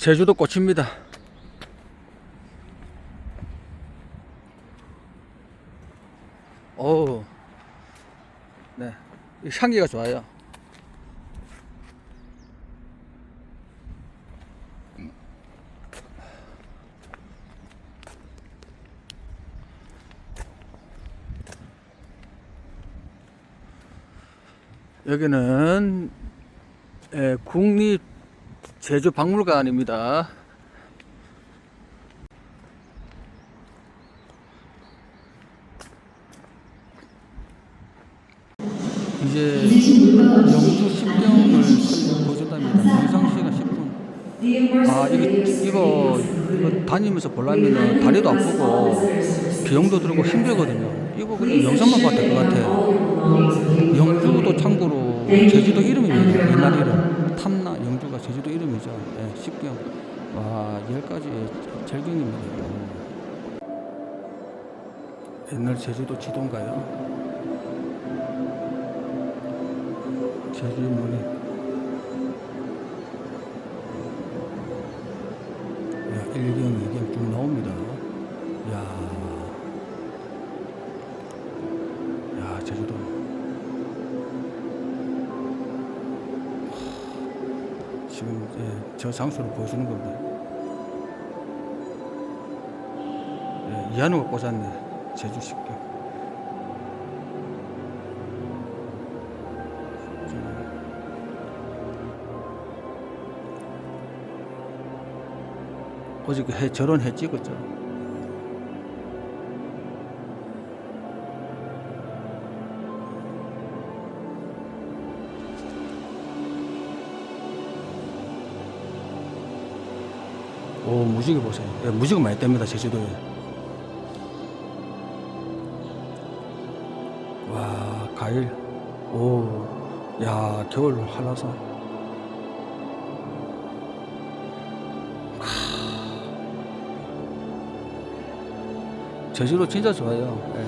제주도 꽃입니다. 오, 네, 이 향기가 좋아요. 여기는 에, 국립 제주 박물관입니다. 이제 영주 10경을 보여준답니다. 영상 시간 10분. 아 이거 이거 다니면서 보려면은 다리도 아프고 비용도 들고 힘들거든요. 이거 그냥 영상만 봐도 될 것 같아요. 영주도 참고로 제주도 이름입니다. 옛날 이름. 제주도 이름이죠. 예, 10경. 와, 10가지 절경입니다. 옛날 제주도 지도인가요? 제주 문이. 야, 1경, 2경 쭉 나옵니다. 야. 야, 저 장소를 보여주는 겁니다. 예, 이한우가 꽂았네. 제주 식경. 어제 그 해, 저런 해 찍었죠. 오, 무지개 보세요. 예, 무지개 많이 뗍니다, 제주도에. 와, 과일. 오, 야, 겨울 한라산. 제주도 진짜 좋아요. 예.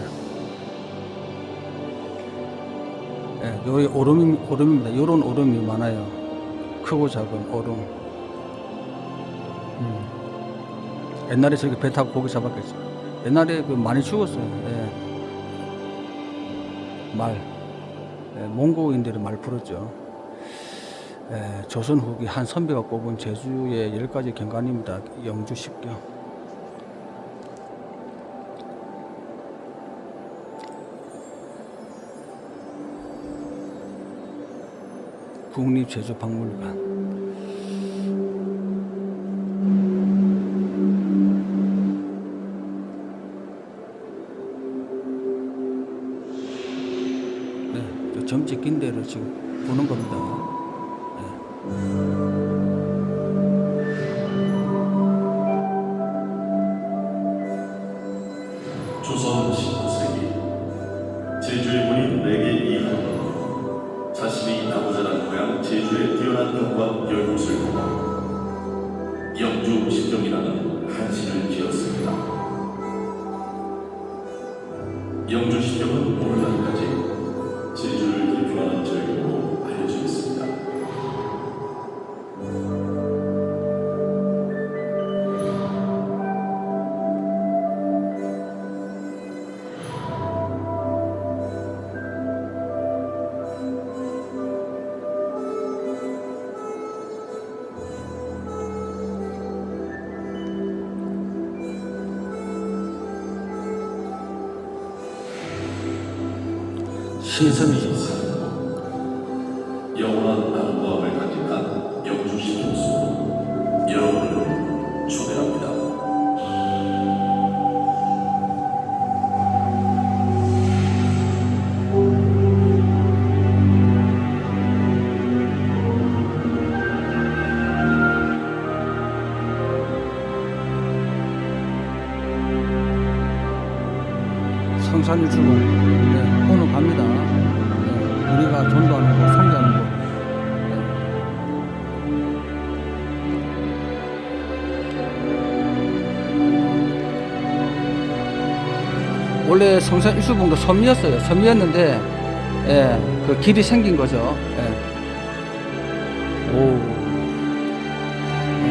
예, 여기 오름이, 오름입니다. 요런 오름이 많아요. 크고 작은 오름. 음. 옛날에 저기 배 타고 고기 잡았겠죠. 옛날에 그 많이 죽었어요. 예. 말. 예, 몽고인들이 말 풀었죠. 예, 조선 후기 한 선비가 꼽은 제주의 열 가지 경관입니다. 영주 십경. 국립제주박물관. 지금 보는 겁니다. 네. 조선 19세기 제주의 문인 내게 이하노 자신이 나고자란 고향 제주의 뛰어난 경과 열곳을 보고 영주 십경은 오늘날까지 신선이죠. 영원한 아름다움을 간직한 영주 십경 속으로 여러분을 초대합니다. 성산일주공 원래 성산일주봉도 섬이었어요. 섬이었는데 예, 그 길이 생긴 거죠. 예. 오. 예.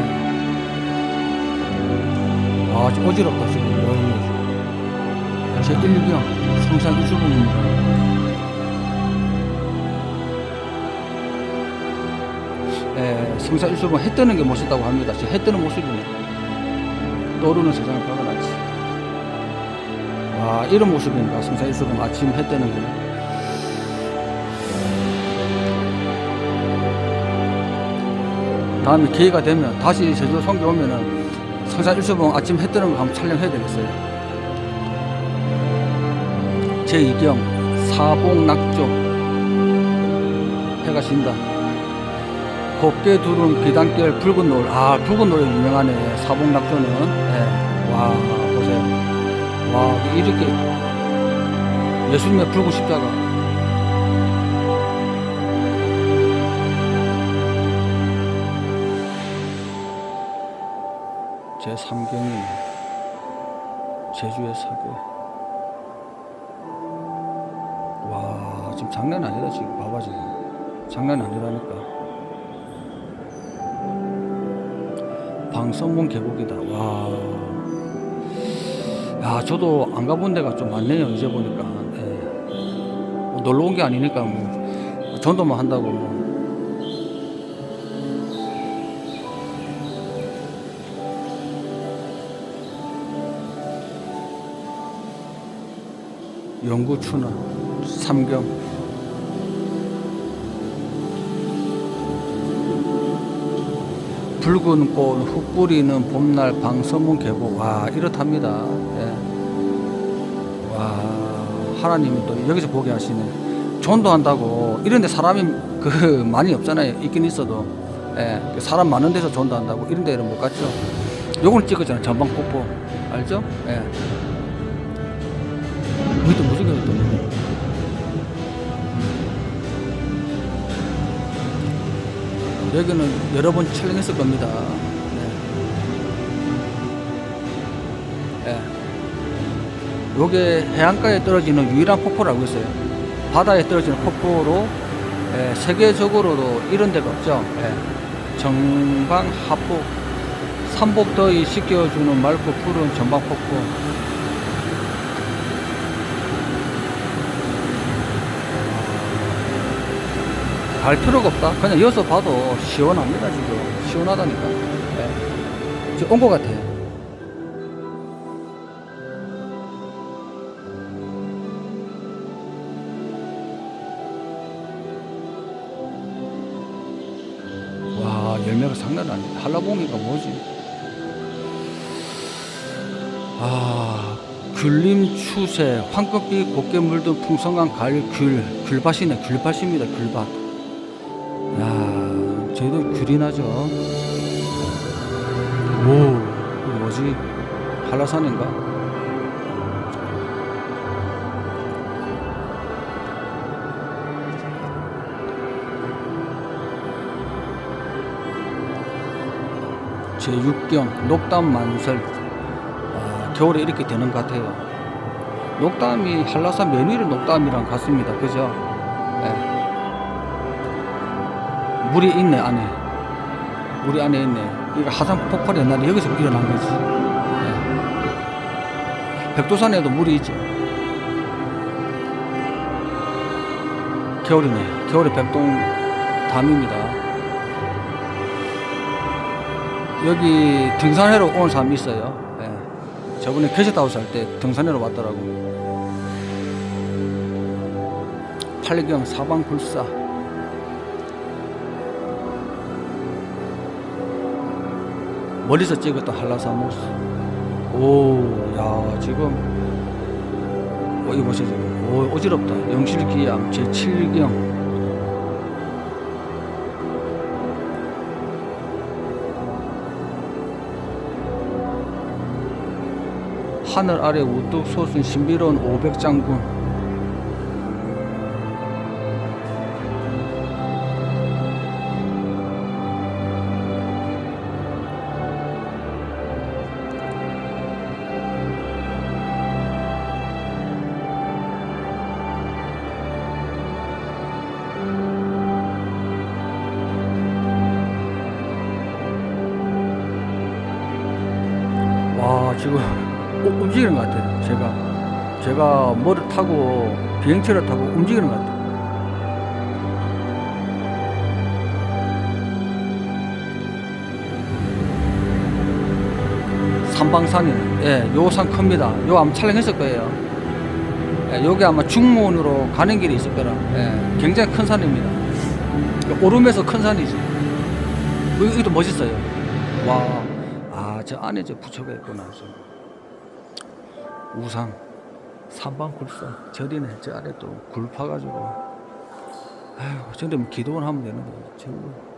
와, 좀 어지럽다, 지금. 제 1경 성산 이주봉입니다. 예, 성산 일주봉 해 뜨는 게 멋있다고 합니다. 지금 해 뜨는 모습이네. 떠오르는 세상을 박아놨지. 와, 이런 모습인가, 성산 일주봉 아침 해 뜨는 게. 다음에 기회가 되면 다시 제주도 성교 오면은 성산 일주봉 아침 해 뜨는 거 한번 촬영해야 되겠어요. 제2경 사봉낙조 해가 진다. 곱게 두른 비단결 붉은 노을. 아, 붉은 노을 유명하네. 사봉낙조는. 예. 와. 와, 이렇게 예수님의 붉은 십자가. 제 3경이네. 제주의 사교. 와, 지금 장난 아니다, 지금. 봐봐, 지금. 장난 아니라니까. 방선문 계곡이다. 와. 야, 저도 안 가본 데가 좀 많네요, 이제 보니까. 예. 뭐 놀러 온 게 아니니까, 뭐. 전도만 한다고, 뭐. 영구추나 삼경 붉은 꽃흙 뿌리는 봄날 방서문 계곡 와 이렇답니다 하나님이 또 여기서 보게 하시네. 전도한다고 이런데 사람이 그 많이 없잖아요. 있긴 있어도. 예. 그 사람 많은 데서 전도한다고 이런 데는 못 갔죠. 요걸 찍었잖아요. 전방 폭포. 알죠? 예. 여기도 무지개 있더니 여기는 여러 번 촬영했을 겁니다. 요게 해안가에 떨어지는 유일한 폭포라고 있어요. 바다에 떨어지는 폭포로 예, 세계적으로도 이런 데가 없죠. 예. 정방 하폭 삼복 더위 식혀주는 맑고 푸른 전방 폭포. 갈 필요가 없다. 그냥 이어서 봐도 시원합니다, 지금. 시원하다니까. 예. 온 것 같아. 와, 아니다. 한라봉이가 뭐지? 아, 귤림 추세, 황금빛 곱게 물든 풍성한 가을 귤, 귤밭이네, 귤밭입니다, 귤밭. 야, 저희도 귤이 나죠. 오, 뭐지? 한라산인가? 제6경 녹담 만설 아, 겨울에 이렇게 되는 것 같아요. 녹담이 한라산 맨 위를 녹담이랑 같습니다. 그죠? 예. 물이 있네 안에. 물이 안에 있네. 이거 하산 폭발이 옛날에 여기서 일어난 거지. 예. 백두산에도 물이 있죠. 겨울이네. 겨울에 백동 담입니다 여기 등산하러 온 사람이 있어요 예. 저번에 게스트하우스 할 때 등산하러 왔더라고 팔경 사방불사 멀리서 찍었던 모습. 오, 야, 지금, 어, 이거 보세요. 오, 어지럽다. 영실기암 제7경. 하늘 아래 우뚝 솟은 신비로운 오백장군. 와 지금 우- 움직이는 것 같아요. 제가 제가 뭐를 타고 비행체를 타고 움직이는 것 같아요. 삼방산이네. 예, 요 산 큽니다. 요 아마 촬영했을 거예요. 예, 여기 아마 중문으로 가는 길이 있을 거라. 예, 굉장히 큰 산입니다. 오름에서 큰 산이지. 여기- 여기도 멋있어요. 와, 아, 저 안에 저 부처가 있구나. 저. 우상, 삼방 굴사, 절이네. 저 아래 또 굴 파가지고. 아휴, 근데 뭐 기도만 하면 되는 거지. 저거.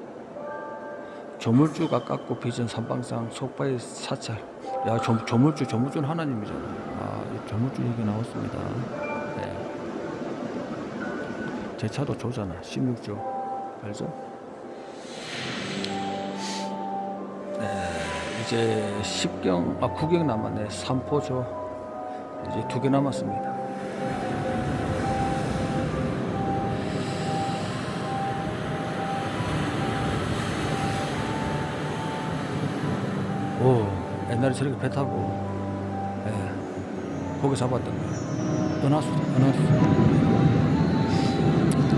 조물주가 깎고 빚은 삼방상 속바의 사찰. 야, 조, 조물주, 조물주는 하나님이잖아. 아, 이 조물주 얘기 나왔습니다. 네. 제 차도 조잖아. 16조. 알죠? 네, 이제 10경, 아, 9경 남았네. 3포조. 이제 두 개 남았습니다. 오, 옛날에 저렇게 배 타고, 예, 고기 잡았던 거. 은하수, 은하수.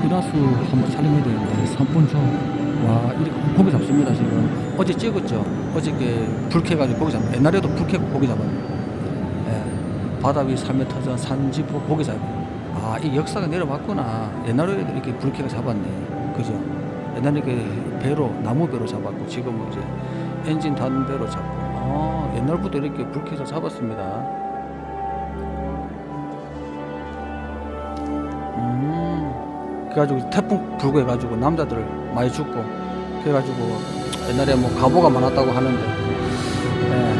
은하수 한번 촬영해야 되는데, 3분 전. 와, 이렇게 고기 잡습니다, 지금. 어제 찍었죠? 어저께 불 켜가지고 고기 잡 옛날에도 불 켜고 고기 잡았는데. 예, 바다 위 3m 전 산지포 고기 잡이. 아, 이 역사가 내려왔구나. 옛날에도 이렇게 불 켜가 잡았네. 그죠? 옛날에 이렇게 배로, 나무 배로 잡았고, 지금은 이제 엔진 단 배로 잡고. 아, 옛날부터 이렇게 불 켜서 잡았습니다. 음, 그래가지고 태풍 불고 해가지고 남자들 많이 죽고, 그래가지고 옛날에 뭐 가보가 많았다고 하는데, 예.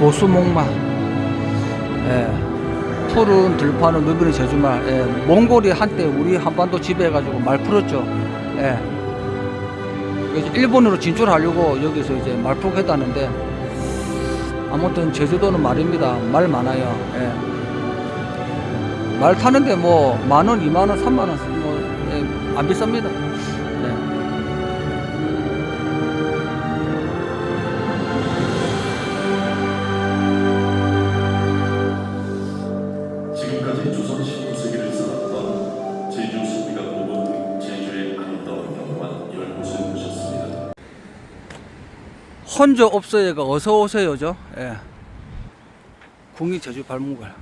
보수목마, 예. 푸른 들판은 누비는 제주말, 예. 몽골이 한때 우리 한반도 지배해가지고 말 풀었죠. 예. 그래서 일본으로 진출하려고 여기서 이제 말 풀고 했다는데, 아무튼 제주도는 말입니다. 말 많아요. 예. 말 타는데 뭐, 만 원, 이만 원, 삼만 원, 뭐, 예, 안 비쌉니다. 혼자 없어요가 어서 오세요죠. 예. 국립 제주 발문관.